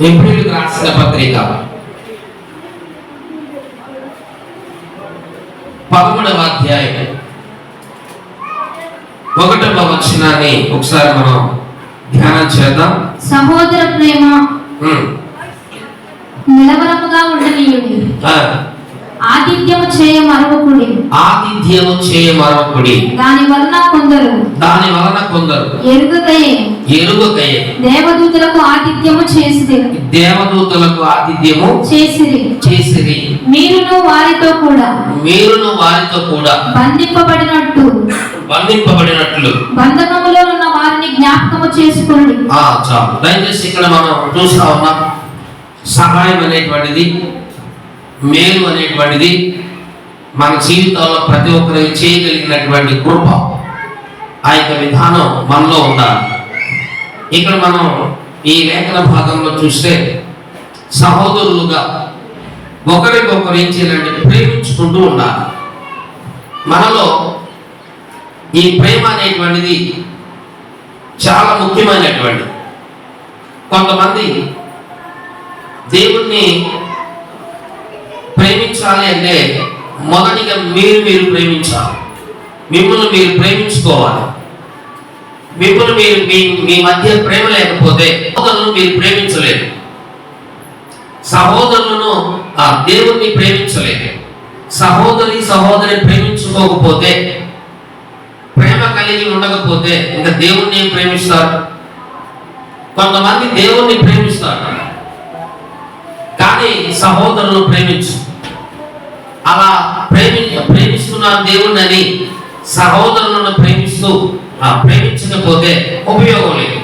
ఎబ్రిల్కి రాసిన పత్రిక పదమూడవ అధ్యాయం ఒకటవ వచనాన్ని ఒకసారి మనం ధ్యానం చేద్దాం సహోదర ప్రేమ. నిలవరముగా ఉండనీయుడి ఆతిథ్యము చేయ మరొకడి ఆతిథ్యము చేయ మరొకడి దాని వలన కొందరు దాని వలన కొందరు ఎరుగకయే ఎరుగకయే దేవదూతలకు ఆతిథ్యము చేసిది దేవదూతలకు ఆతిథ్యము చేసిరి. చేసిరి. మీరును వారితో కూడా మీరును వారితో కూడా బంధింపబడినట్టు. బంధింపబడినట్లు. బంధకములో ఉన్న వారిని జ్ఞాపకము చేసుకుని ఆ చాలు. దయచేసి ఇక్కడ మనం చూస్తా ఉన్నాం. సహాయం అనేటువంటిది మేలు అనేటువంటిది మన జీవితంలో ప్రతి ఒక్కరికి చేయగలిగినటువంటి కృప. ఆ యొక్క విధానం మనలో ఉండాలి. ఇక్కడ మనం ఈ లేఖన భాగంలో చూస్తే సహోదరులుగా ఒకరికొకరు ఏం చేయాలంటే ప్రేమించుకుంటూ ఉండాలి. మనలో ఈ ప్రేమ అనేటువంటిది చాలా ముఖ్యమైనటువంటి కొంతమంది దేవుణ్ణి ప్రేమించాలి అంటే మొదటిగా మీరు మీరు ప్రేమించాలి. మిమ్మల్ని మీరు ప్రేమించుకోవాలి. మిమ్మల్ని మీరు మీ మీ మధ్య ప్రేమ లేకపోతే సహోదరులను మీరు ప్రేమించలేరు. సహోదరులను ఆ దేవుణ్ణి ప్రేమించలేరు. సహోదరి సహోదరి ప్రేమించుకోకపోతే ప్రేమ కలిగి ఉండకపోతే ఇంకా దేవుణ్ణి ఏం ప్రేమిస్తారు? కొంతమంది దేవుణ్ణి ప్రేమిస్తారు. కానీ సహోదరులను ప్రేమించు. అలా ప్రేమి ప్రేమిస్తున్నాను దేవుణ్ణి అని సహోదరులను ప్రేమిస్తూ ఆ ప్రేమించకపోతే ఉపయోగం లేదు.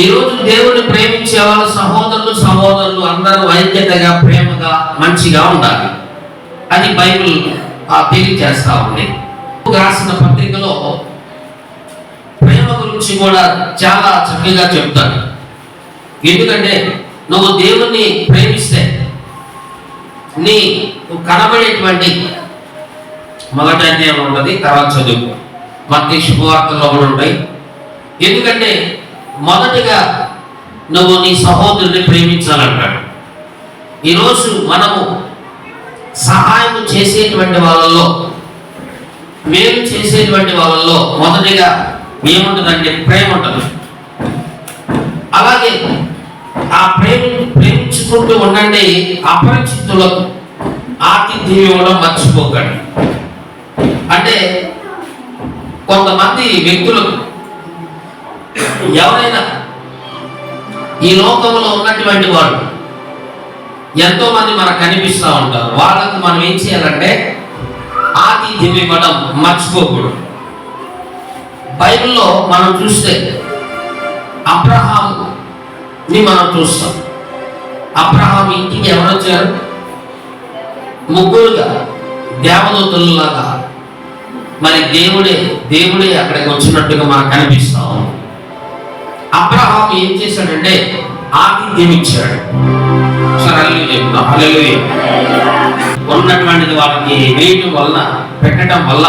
ఈరోజు దేవుణ్ణి ప్రేమించే వాళ్ళు సహోదరులు సహోదరులు అందరూ ఐక్యతగా ప్రేమగా మంచిగా ఉండాలి. అది బైబిల్ ఆ తెలియజేస్తా ఉంది. రాసిన పత్రికలో ప్రేమ గురించి కూడా చాలా చక్కగా చెప్తాడు. ఎందుకంటే నువ్వు దేవుణ్ణి ప్రేమిస్తే నీ కనబడేటువంటి మొదటి అధ్యాయం ఉన్నది తర్వాత చదువు మధ్య శుభవార్తల్లో కూడా ఉంటాయి. ఎందుకంటే మొదటిగా నువ్వు నీ సహోదరుని ప్రేమించాలంటాడు. ఈరోజు మనము సహాయం చేసేటువంటి వాళ్ళలో మేలు చేసేటువంటి వాళ్ళలో మొదటిగా ఏముంటుందంటే ప్రేమ ఉంటుంది. అలాగే ఆ ప్రేమ ప్రేమించుకుంటూ ఉండండి అపరిచితులకు ఆతిథ్యం ఇవ్వడం మర్చిపోకండి. అంటే కొంతమంది వ్యక్తులకు ఎవరైనా ఈ లోకంలో ఉన్నటువంటి వాళ్ళు ఎంతో మంది మనకు కనిపిస్తూ ఉంటారు. వాళ్ళకు మనం ఏం చేయాలంటే ఆతిథ్యం ఇవ్వడం మర్చిపోకూడదు. బైబిల్లో మనం చూస్తే అబ్రహాంని మనం చూస్తాం. అబ్రహాం ఇంటికి ఎవరు వచ్చారు ముగ్గురుగా దేవదూతల్లాగా మరి దేవుడే దేవుడే అక్కడికి వచ్చినట్టుగా మనకు కనిపిస్తాం అబ్రహాం ఏం చేశాడంటే ఆతిథ్యం ఇచ్చాడు ఉన్నటువంటిది వాళ్ళకి వేయటం వల్ల పెట్టడం వల్ల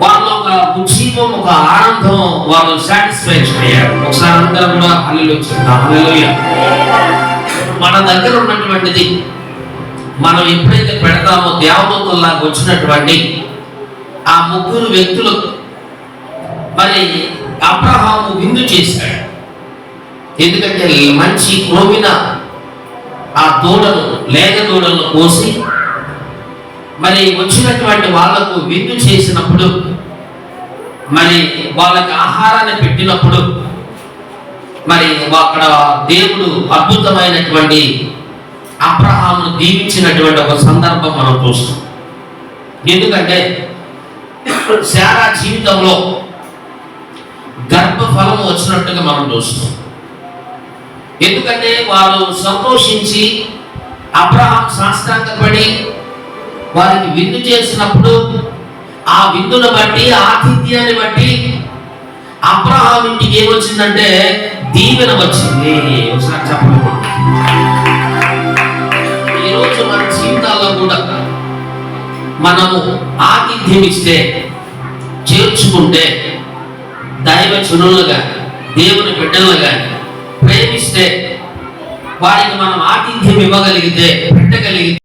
వాళ్ళు ఒక ఉజ్జీవం ఒక ఆనందం వాళ్ళు సాటిస్ఫాక్షన్ అయ్యారు. ఒకసారి అందరం కూడా హల్లు వచ్చింది మన దగ్గర ఉన్నటువంటిది మనం ఎప్పుడైతే పెడతామో దేవదూతల్లాగా వచ్చినటువంటి ఆ ముగ్గురు వ్యక్తులు మరి అబ్రహాము విందు చేశాడు. ఎందుకంటే మంచి క్రోమిన ఆ దూడను లేక దూడను కోసి మరి వచ్చినటువంటి వాళ్ళకు విందు చేసినప్పుడు మరి వాళ్ళకి ఆహారాన్ని పెట్టినప్పుడు మరి అక్కడ దేవుడు అద్భుతమైనటువంటి అబ్రహామును దీవించినటువంటి ఒక సందర్భం మనం చూస్తాం. ఎందుకంటే శారా జీవితంలో గర్భఫలం వచ్చినట్టుగా మనం చూస్తాం. ఎందుకంటే వారు సంతోషించి అబ్రహాం సాష్టాంగపడి వారికి విందు చేసినప్పుడు ఆ విందును బట్టి ఆతిథ్యాన్ని బట్టి అబ్రహాం ఇంటికి ఏమొచ్చిందంటే దీవెన వచ్చింది. ఒకసారి చెప్పండి. జీవితాల్లో కూడా మనము ఆతిథ్యం ఇస్తే చేర్చుకుంటే దైవ చునులుగా దేవుని బిడ్డలుగా ప్రేమిస్తే వారికి మనం ఆతిథ్యం ఇవ్వగలిగితే పెట్టగలిగితే